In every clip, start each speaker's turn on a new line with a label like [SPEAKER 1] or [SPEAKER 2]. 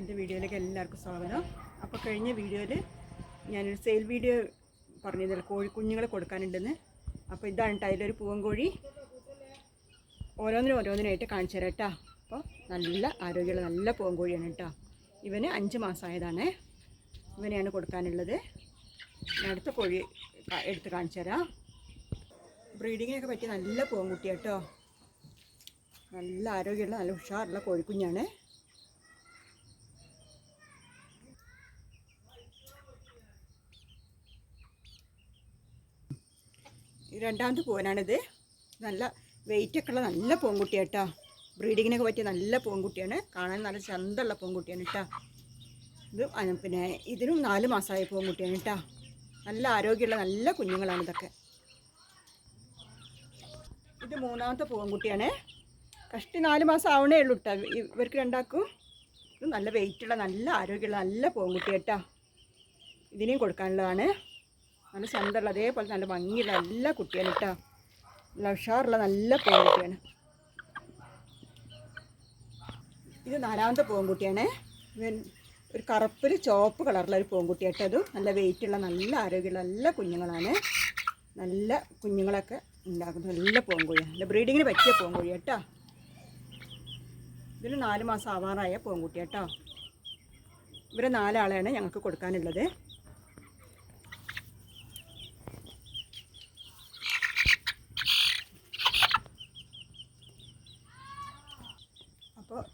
[SPEAKER 1] എന്റെ വീഡിയോയിലേക്ക് എല്ലാവർക്കും സ്വാഗതം. അപ്പോൾ കഴിഞ്ഞ വീഡിയോയിൽ ഞാനൊരു സെയിൽ വീഡിയോ പറഞ്ഞിരുന്നില്ല കോഴി കുഞ്ഞുങ്ങളെ കൊടുക്കാനുണ്ടെന്ന്. അപ്പോൾ ഇതാണ് കേട്ടോ അതിലൊരു പൂവൻകോഴി. ഓരോന്നിനും ഓരോന്നിനായിട്ട് കാണിച്ചു തരാം കേട്ടോ. അപ്പോൾ നല്ല ആരോഗ്യമുള്ള നല്ല പൂവൻകോഴിയാണ് കേട്ടോ. ഇവന് അഞ്ച് മാസമായതാണ്. ഇവനെയാണ് കൊടുക്കാനുള്ളത്. അടുത്ത കോഴി എടുത്ത് കാണിച്ചു തരാം. ബ്രീഡിങ്ങിനൊക്കെ പറ്റിയ നല്ല പൂവൻകുട്ടിയാട്ടോ കേട്ടോ. നല്ല ആരോഗ്യമുള്ള നല്ല ഉഷാറുള്ള കോഴിക്കുഞ്ഞാണ്. ഈ പോവനാണിത് നല്ല വെയിറ്റൊക്കെ ഉള്ള നല്ല പൂങ്കുട്ടിയാട്ടോ കേട്ടോ ബ്രീഡിങ്ങിനൊക്കെ പറ്റിയ നല്ല പൂങ്കുട്ടിയാണ് കാണാൻ നല്ല ചന്തമുള്ള പൂങ്കുട്ടിയാണ് കേട്ടോ ഇത് പിന്നെ ഇതിനും നാല് മാസമായ പൂങ്കുട്ടിയാണ് കേട്ടോ നല്ല ആരോഗ്യമുള്ള നല്ല കുഞ്ഞുങ്ങളാണ് ഇതൊക്കെ. ഇത് മൂന്നാമത്തെ പൂങ്കുട്ടിയാണ് കഷ്ടി നാല് മാസം ആവണേ ഉള്ളൂ കേട്ടോ ഇവർക്ക് രണ്ടാക്കും. ഇത് നല്ല വെയിറ്റുള്ള നല്ല ആരോഗ്യമുള്ള നല്ല പൂവൻകുട്ടി കേട്ടോ ഇതിനെയും കൊടുക്കാനുള്ളതാണ്. നല്ല സ്വന്തമുള്ള അതേപോലെ നല്ല ഭംഗിയുള്ള നല്ല കുട്ടിയാണ് കേട്ടോ നല്ല ഉഷാറുള്ള നല്ല പൂവൻകുട്ടിയാണ് ഇത് നാലാമത്തെ പൂവൻകുട്ടിയാണ് ഇവൻ ഒരു കറുപ്പിൽ ചുവപ്പ് കളറുള്ള ഒരു പൂവൻകുട്ടി കേട്ടോ അതും നല്ല വെയിറ്റുള്ള നല്ല ആരോഗ്യമുള്ള നല്ല കുഞ്ഞുങ്ങളാണ്. നല്ല കുഞ്ഞുങ്ങളൊക്കെ ഉണ്ടാക്കുന്ന നല്ല പൂവൻകോഴിയാണ് നല്ല ബ്രീഡിങ്ങിന് പറ്റിയ പൂവൻകോഴി കേട്ടോ. ഇതിന് നാല് മാസം ആവാറായ പൂവൻകുട്ടി കേട്ടോ. ഇവരെ നാലാളെയാണ് ഞങ്ങൾക്ക് കൊടുക്കാനുള്ളത്.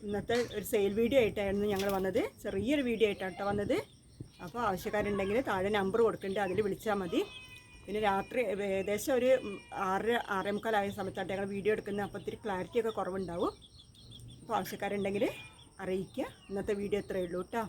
[SPEAKER 1] ഇന്നത്തെ ഒരു സെയിൽ വീഡിയോ ആയിട്ടായിരുന്നു ഞങ്ങൾ വന്നത്. ചെറിയൊരു വീഡിയോ ആയിട്ടാണ് കേട്ടോ വന്നത്. അപ്പോൾ ആവശ്യക്കാരുണ്ടെങ്കിൽ താഴെ നമ്പർ കൊടുക്കുന്നുണ്ട് അതിൽ വിളിച്ചാൽ മതി. പിന്നെ രാത്രി ഏകദേശം ഒരു ആറര ആറേ മുക്കാലായ സമയത്താണ് ഞങ്ങൾ വീഡിയോ എടുക്കുന്നത്. അപ്പോൾ ഇത്തിരി ക്ലാരിറ്റിയൊക്കെ കുറവുണ്ടാവും. അപ്പോൾ ആവശ്യക്കാരുണ്ടെങ്കിൽ അറിയിക്കുക. ഇന്നത്തെ വീഡിയോ ഇത്രയേ ഉള്ളൂ കേട്ടോ